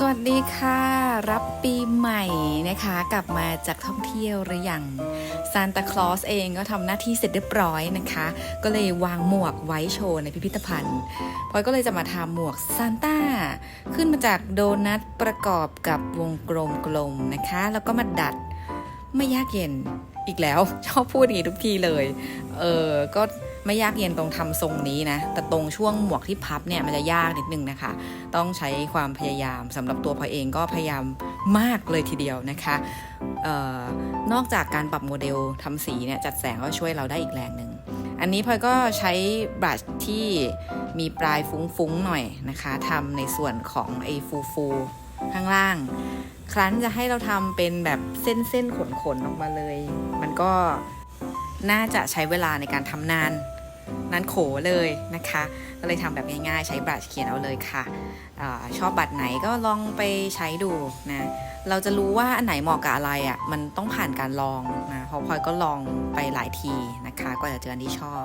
สวัสดีค่ะ รับปีใหม่นะคะ กลับมาจากท่องเที่ยวหรืออยังซานตาคลอสเองก็ทำหน้าที่เสร็จเรียบร้อยนะคะ ก็เลยวางหมวกไว้โชว์ในพิพิธภัณฑ์พลอยก็เลยจะมาทำหมวกซานต้า ขึ้นมาจากโดนัทประกอบกับวงกลมๆนะคะ แล้วก็มาดัดไม่ยากเย็น อีกแล้วชอบพูดอย่างนี้ทุกทีเลย เออก็ไม่ยากเย็นตรงทำทรงนี้นะ แต่ตรงช่วงหมวกที่พับเนี่ยมันจะยากนิดนึงนะคะ ต้องใช้ความพยายามสำหรับตัวพอเองก็พยายามมากเลยทีเดียวนะคะออนอกจากการปรับโมเดลทำสีเนี่ยจัดแสงก็ช่วยเราได้อีกแรงหนึ่ง อันนี้พลอยก็ใช้บรัชที่มีปลายฟุ้งๆหน่อยนะคะทำในส่วนของไอ้ฟูๆ ข้างล่าง ครั้นจะให้เราทำเป็นแบบเส้นๆขนๆออกมาเลย มันก็น่าจะใช้เวลาในการทำนานนั้นโขเลยนะคะ ก็เลยทำแบบง่ายๆ ใช้บรัชเขียนเอาเลยค่ะอชอบบัตรไหนก็ลองไปใช้ดูนะ เราจะรู้ว่าอันไหนเหมาะกับอะไรอะ่ะ มันต้องผ่านการลองนะพราะพลอยก็ลองไปหลายทีนะคะกว่าจะเจออันที่ชอบ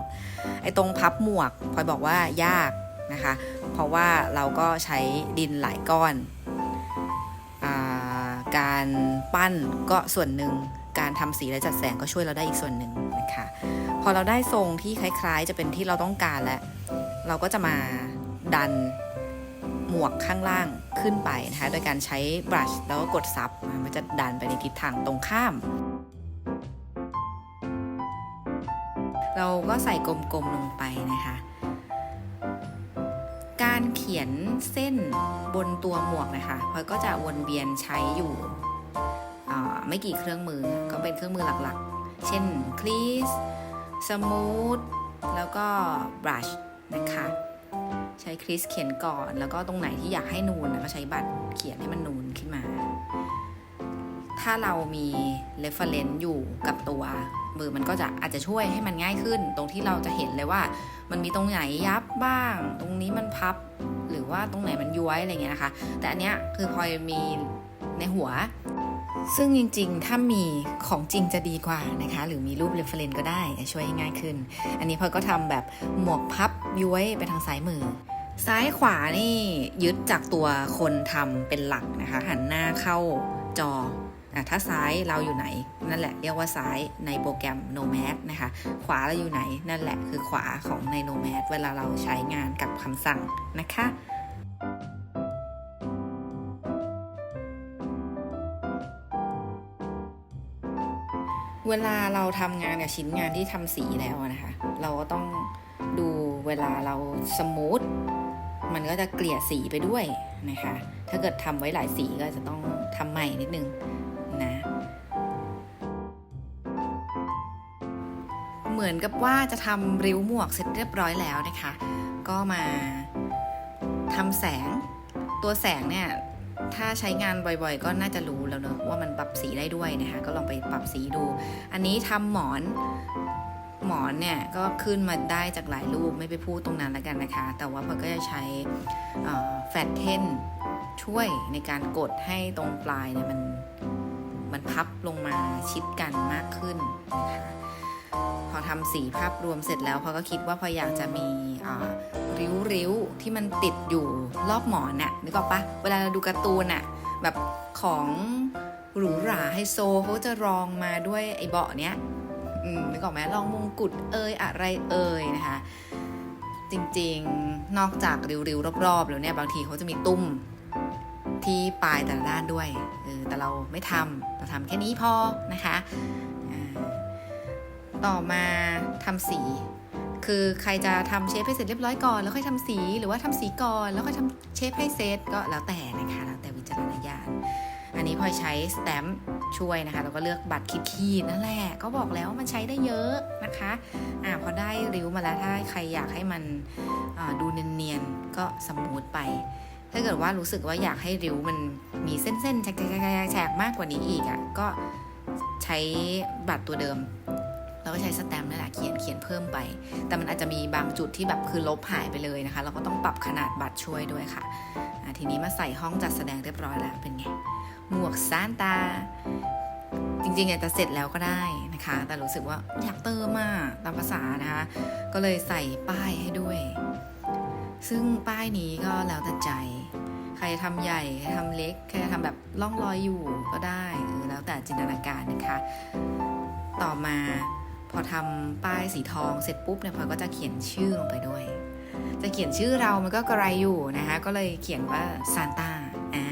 ไอ้ตรงพับหมวกพลอยบอกว่ายากนะคะ เพราะว่าเราก็ใช้ดินหลายก้อน การปั้นก็ส่วนหนึ่ง การทำสีและจัดแสงก็ช่วยเราได้อีกส่วนหนึ่งนะคะ พอเราได้ทรงที่คล้ายๆ จะเป็นที่เราต้องการแล้ว เราก็จะมาดันหมวกข้างล่างขึ้นไปนะคะ โดยการใช้บรัชแล้วก็กดซับ มันจะดันไปในทิศทางตรงข้าม เราก็ใส่กลมๆลงไปนะคะ การเขียนเส้น บนตัวหมวกนะคะพลอยก็จะวนเวียนใช้อยู่ไม่กี่เครื่องมือก็เป็นเครื่องมือหลักๆ เช่นคลีสสมูทแล้วก็บรัชนะคะใช้ครีสเขียนก่อน แล้วก็ตรงไหนที่อยากให้นูนนะก็ใช้บัตรเขียนให้มันนูนขึ้นมา ถ้าเรามี reference อยู่กับตัวมือมันก็จะอาจจะช่วยให้มันง่ายขึ้น ตรงที่เราจะเห็นเลยว่า มันมีตรงไหนยับบ้าง ตรงนี้มันพับ หรือว่าตรงไหนมันย้วยอะไรเงี้ยนะคะ แต่อันเนี้ยคือพลอยมีในหัว ซึ่งจริงๆ ถ้ามีของจริงจะดีกว่านะคะ หรือมีรูป reference ก็ได้ช่วยให้ง่ายขึ้น อันนี้พลอยก็ทำแบบหมวกพับย้วยไปทางซ้ายมือซ้ายขวานี่ยึดจากตัวคนทำเป็นหลักนะคะ หันหน้าเข้าจอ ถ้าซ้ายเราอยู่ไหน นั่นแหละเรียกว่าซ้ายในโปรแกรม Nomad นะคะ ขวาเราอยู่ไหน นั่นแหละคือขวาของใน Nomad เวลาเราใช้งานกับคำสั่งนะคะเวลาเราทำงานกับชิ้นงานที่ทำสีแล้วนะคะ เราก็ต้องดูเวลาเราสมูทมันก็จะเกลี่ยสีไปด้วยนะคะ ถ้าเกิดทำไว้หลายสีก็จะต้องทำใหม่นิดนึง เหมือนกับว่าจะทำริ้วหมวกเสร็จเรียบร้อยแล้วนะคะ ก็มาทำแสงตัวแสงเนี่ยถ้าใช้งานบ่อยๆ ก็น่าจะรู้แล้วเนอะว่ามันปรับสีได้ด้วยนะคะ ก็ลองไปปรับสีดู อันนี้ทำหมอนหมอนเนี่ยก็ขึ้นมาได้จากหลายรูปไม่ไปพูดตรงนั้นแล้วกันนะคะ แต่ว่าพอก็จะใช้แฟตเทนช่วยในการกดให้ตรงปลายเนี่ยมันมันพับลงมาชิดกันมากขึ้นนะคะ พอทำสีภาพรวมเสร็จแล้วพอก็คิดว่าพออยากจะมีริ้วๆที่มันติดอยู่รอบหมอนน่ะนึกออกปะเวลาเราดูการ์ตูนน่ะแบบของหรูหราไฮโซเขาจะรองมาด้วยไอ้เบาะเนี้ยนึกออกไหมรองมงกุฎเอยอะไรเอยนะคะ จริงๆนอกจากริ้วๆรอบๆแล้วเนี่ยบางทีเขาจะมีตุ้มที่ปลายแต่ละด้านด้วยแต่เราไม่ทำเราทำแค่นี้พอนะคะ ต่อมาทำสี คือใครจะทำเชฟให้เสร็จเรียบร้อยก่อนแล้วค่อยทำสีหรือว่าทำสีก่อนแล้วค่อยทำเชฟให้เสร็จก็แล้วแต่นะคะแล้วแต่วิจารณญาณอันนี้พลอยใช้สแตมป์ช่วยนะคะแล้วก็เลือกบัตรขีดๆนั่นแหละ ก็บอกแล้วว่ามันใช้ได้เยอะนะคะอ่าพอได้ริ้วมาแล้วถ้าใครอยากให้มันดูเนียนๆก็สมูทไป ถ้าเกิดว่ารู้สึกว่าอยากให้ริ้วมันมีเส้นๆแฉกๆมากกว่านี้อีกอะ่ะก็ใช้บัตรตัวเดิม เราก็ใช้สแตมป์นั่นแหละเขียนเขียนเพิ่มไป แต่มันอาจจะมีบางจุดที่แบบคือลบหายไปเลยนะคะ เราก็ต้องปรับขนาดบัตรช่วยด้วยค่ะ ทีนี้มาใส่ห้องจัดแสดงเรียบร้อยแล้วเป็นไง หมวกซานตา จริงๆอากจะเสร็จแล้วก็ได้นะคะ แต่รู้สึกว่าอยากเติมมากตามภาษานะคะ ก็เลยใส่ป้ายให้ด้วย ซึ่งป้ายนี้ก็แล้วแต่ใจใครทำใหญ่ ใครทำเล็ก ใครทำแบบล่องลอยอยู่ก็ได้ แล้วแต่จินตนาการนะคะ ต่อมา พอทำป้ายสีทองเสร็จปุ๊บเนี่ยพลอยก็จะเขียนชื่อลงไปด้วย จะเขียนชื่อเรามันก็กระไรอยู่นะคะก็เลยเขียนว่าซานต้าอ่า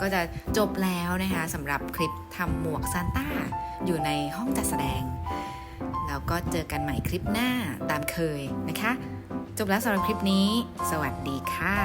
ก็จะจบแล้วนะคะสำหรับคลิปทำหมวกซานต้าอยู่ในห้องจัดแสดง แล้วก็เจอกันใหม่คลิปหน้าตามเคยนะคะ จบแล้วสำหรับคลิปนี้ สวัสดีค่ะ